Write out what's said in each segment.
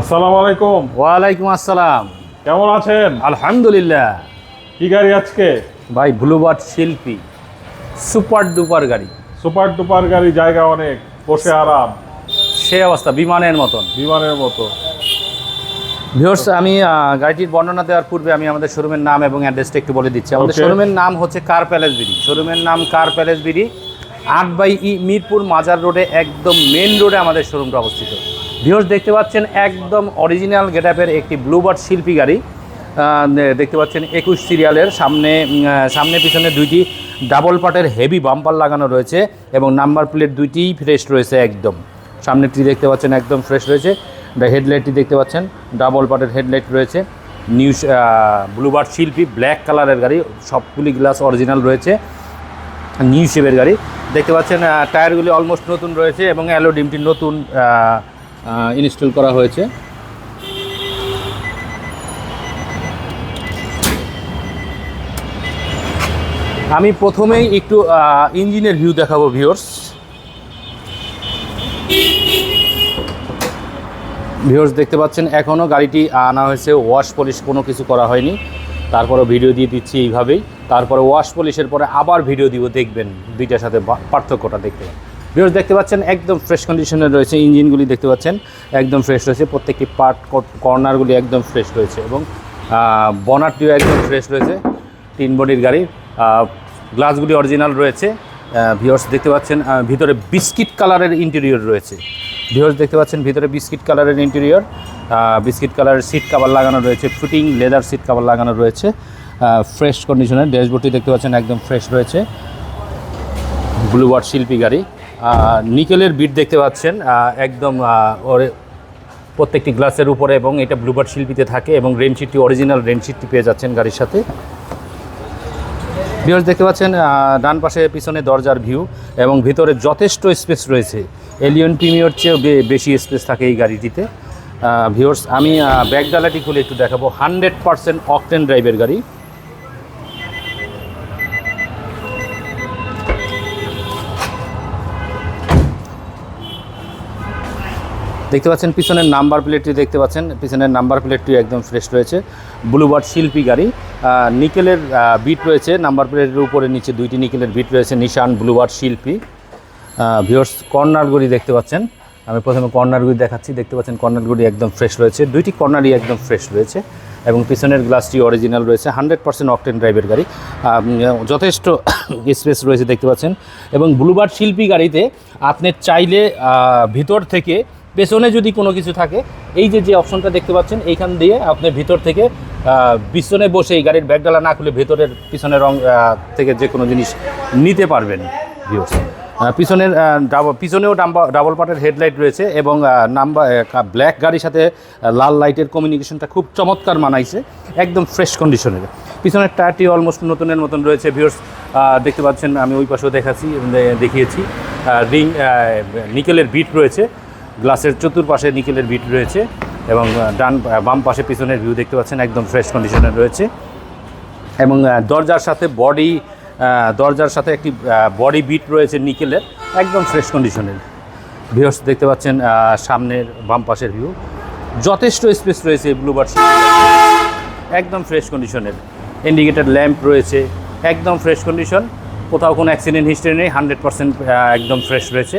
আসসালামু আলাইকুম। ওয়ালাইকুম আসসালাম। কেমন আছেন? আলহামদুলিল্লাহ। কি গাড়ি আজকে? ভাই ব্লুবার্ড শিল্পী। সুপার ডুপার গাড়ি। সুপার ডুপার গাড়ি জায়গা অনেক বসে আরাম। সে অবস্থা বিমানের মতন। বিমানের মতো। ভিউর্স আমি গাড়িটির বর্ণনা দেওয়ার পূর্বে আমি আমাদের শোরুমের নাম এবং অ্যাড্রেসটা একটু বলে দিচ্ছি। আমাদের শোরুমের নাম হচ্ছে কার প্যালেস বিডি। শোরুমের নাম কার প্যালেস বিডি আট বাই ই মিরপুর মাজার রোডে একদম মেন রোডে আমাদের শোরুমটা অবস্থিত। ভিউর্স দেখতে পাচ্ছেন একদম অরিজিনাল গেটআপের একটি ব্লুবার্ড শিল্পী গাড়ি। দেখতে পাচ্ছেন একুশ সিরিয়ালের সামনে সামনে পিছনে দুইটি ডাবল পার্টের হেভি বাম্পার লাগানো রয়েছে এবং নাম্বার প্লেট দুইটিই ফ্রেশ রয়েছে একদম। সামনেরটি দেখতে পাচ্ছেন একদম ফ্রেশ রয়েছে। হেডলাইটটি দেখতে পাচ্ছেন ডাবল পার্টের হেডলাইট রয়েছে। নিউ ব্লুবার্ড শিল্পী ব্ল্যাক কালারের গাড়ি, সবগুলি গ্লাস অরিজিনাল রয়েছে। নিউ শেপের গাড়ি। দেখতে পাচ্ছেন টায়ারগুলি অলমোস্ট নতুন রয়েছে এবং অ্যালো ডিমটি নতুন ইনস্টল করা হয়েছে। আমি প্রথমেই একটু ইঞ্জিনের ভিউ দেখাবো ভিউর্স ভিউর্স দেখতে পাচ্ছেন এখনও গাড়িটি আনা হয়েছে ওয়াশ পলিশ কোনো কিছু করা হয়নি। তারপরে ভিডিও দিয়ে দিচ্ছি এইভাবেই। তারপরে ওয়াশ পলিশের পরে আবার ভিডিও দিব, দেখবেন, দুইটার সাথে পার্থক্যটা দেখতে। ভিউর্স দেখতে পাচ্ছেন, একদম ফ্রেশ কন্ডিশনে রয়েছে ইঞ্জিনগুলি দেখতে পাচ্ছেন, একদম ফ্রেশ রয়েছে, প্রত্যেকটি পার্ট কর্নারগুলি একদম ফ্রেশ রয়েছে এবং বনারটিও একদম ফ্রেশ রয়েছে, তিন বডির গাড়ি গ্লাসগুলি অরিজিনাল রয়েছে ভিউর্স দেখতে পাচ্ছেন ভিতরে বিস্কিট কালারের ইন্টেরিয়র রয়েছে। ভিউর্স দেখতে পাচ্ছেন, ভিতরে বিস্কিট কালারের ইন্টেরিয়র বিস্কিট কালারের সিট কাভার লাগানো রয়েছে ফিটিং লেদার সিট কাভার লাগানো রয়েছে ফ্রেশ কন্ডিশনের ড্যাশবোর্ডটি দেখতে পাচ্ছেন, একদম ফ্রেশ রয়েছে। ব্লুবার্ড শিল্পী গাড়ি। নিকেলের বিট দেখতে পাচ্ছেন একদম প্রত্যেকটি গ্লাসের উপরে এবং এটা ব্লুবার্ড শিল্পীতে থাকে এবং রেনশিটটি অরিজিনাল রেনশিটটি পেয়ে যাচ্ছেন গাড়ির সাথে। ভিউয়ার্স দেখতে পাচ্ছেন ডান পাশে পিছনে দরজার ভিউ এবং ভিতরে যথেষ্ট স্পেস রয়েছে। এলিয়ন প্রিমিয়র চেয়েও বেশি স্পেস থাকে এই গাড়িটিতে। ভিউয়ার্স আমি ব্যাক ডালাটি খুলে একটু দেখাবো। হান্ড্রেড পারসেন্ট অকটেন ড্রাইভের গাড়ি। দেখতে পাচ্ছেন পিছনের নাম্বার প্লেটটি দেখতে পাচ্ছেন। পিছনের নাম্বার প্লেটটি একদম ফ্রেশ রয়েছে। ব্লুবার্ড শিল্পী গাড়ি। নিকেলের বিট রয়েছে। নাম্বার প্লেটের উপরে নিচে দুইটি নিকেলের বিট রয়েছে। নিশান ব্লুবার্ড শিল্পী। ভিওর্স কর্নারগুলি দেখতে পাচ্ছেন। আমি প্রথমে কর্নারগুলি দেখাচ্ছি। দেখতে পাচ্ছেন কর্নারগুলি একদম ফ্রেশ রয়েছে। দুইটি কর্নারই একদম ফ্রেশ রয়েছে এবং পিছনের গ্লাসটি অরিজিনাল রয়েছে। হান্ড্রেড পার্সেন্ট অকটেন ড্রাইভের গাড়ি। যথেষ্ট স্পেস রয়েছে দেখতে পাচ্ছেন। এবং ব্লুবার্ড শিল্পী গাড়িতে আপনি চাইলে ভিতর থেকে পেছনে যদি কোনো কিছু থাকে, এই যে যে অপশনটা দেখতে পাচ্ছেন, এইখান দিয়ে আপনি ভিতর থেকে পিছনে বসে এই গাড়ির ব্যাগডালা না খুলে ভেতরের পিছনের রং থেকে যে কোনো জিনিস নিতে পারবেন পিছনের ডাবল পিছনেও ডাবল পার্টের হেডলাইট রয়েছে এবং নাম্বার ব্ল্যাক গাড়ির সাথে লাল লাইটের কমিউনিকেশনটা খুব চমৎকার মানাইছে, একদম ফ্রেশ কন্ডিশনের পিছনের টায়ারটি অলমোস্ট নতুনের মতন রয়েছে ভিউর্স দেখতে পাচ্ছেন, আমি ওই পাশেও দেখাচ্ছি দেখিয়েছি। রিং নিকেলের বিট রয়েছে। গ্লাসের চতুর্পাশে নিকেলের বিট রয়েছে এবং ডান বাম পাশে পিছনের ভিউ দেখতে পাচ্ছেন, একদম ফ্রেশ কন্ডিশনে রয়েছে। এবং দরজার সাথে বডি দরজার সাথে একটি বডি বিট রয়েছে নিকেলের, একদম ফ্রেশ কন্ডিশনের। ভিউস দেখতে পাচ্ছেন সামনের বাম পাশের ভিউ। যথেষ্ট স্পেস রয়েছে ব্লুবার একদম ফ্রেশ কন্ডিশনের। ইন্ডিকেটার ল্যাম্প রয়েছে, একদম ফ্রেশ কন্ডিশন। কোথাও কোনো অ্যাক্সিডেন্ট হিস্ট্রি নেই, হান্ড্রেড পার্সেন্ট একদম ফ্রেশ রয়েছে।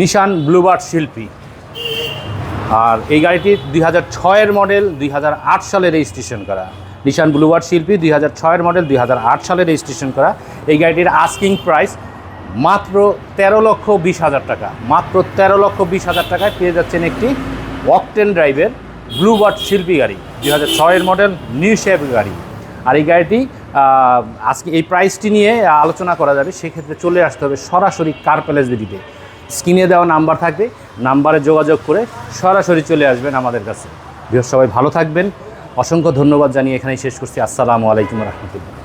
নিশান ব্লুবার্ড শিল্পী। আর এই গাড়িটি দুই হাজার ছয়ের মডেল দুই হাজার আট সালে রেজিস্ট্রেশন করা। নিশান ব্লুবার্ড শিল্পী, দুই হাজার ছয়ের মডেল দুই হাজার আট সালে রেজিস্ট্রেশন করা। এই গাড়িটির আস্কিং প্রাইস মাত্র তেরো লক্ষ বিশ হাজার টাকা। মাত্র তেরো লক্ষ বিশ হাজার টাকায় পেয়ে যাচ্ছেন একটি অকটেন ড্রাইভের ব্লুবার্ড শিল্পী গাড়ি, দুই হাজার ছয়ের মডেল নিউ শেপ গাড়ি। আর এই গাড়িটি আজকে এই প্রাইসটি নিয়ে আলোচনা করা যাবে, সেক্ষেত্রে চলে আসতে হবে সরাসরি কার প্যালেস বিডিতে স্ক্রিনে দেওয়া নাম্বার থাকবে, নাম্বারে যোগাযোগ করে সরাসরি চলে আসবেন আমাদের কাছে। বৃহস্পতি সবাই ভালো থাকবেন। অসংখ্য ধন্যবাদ জানিয়ে এখানেই শেষ করছি। আসসালামু আলাইকুম রহমতুল্লাহ।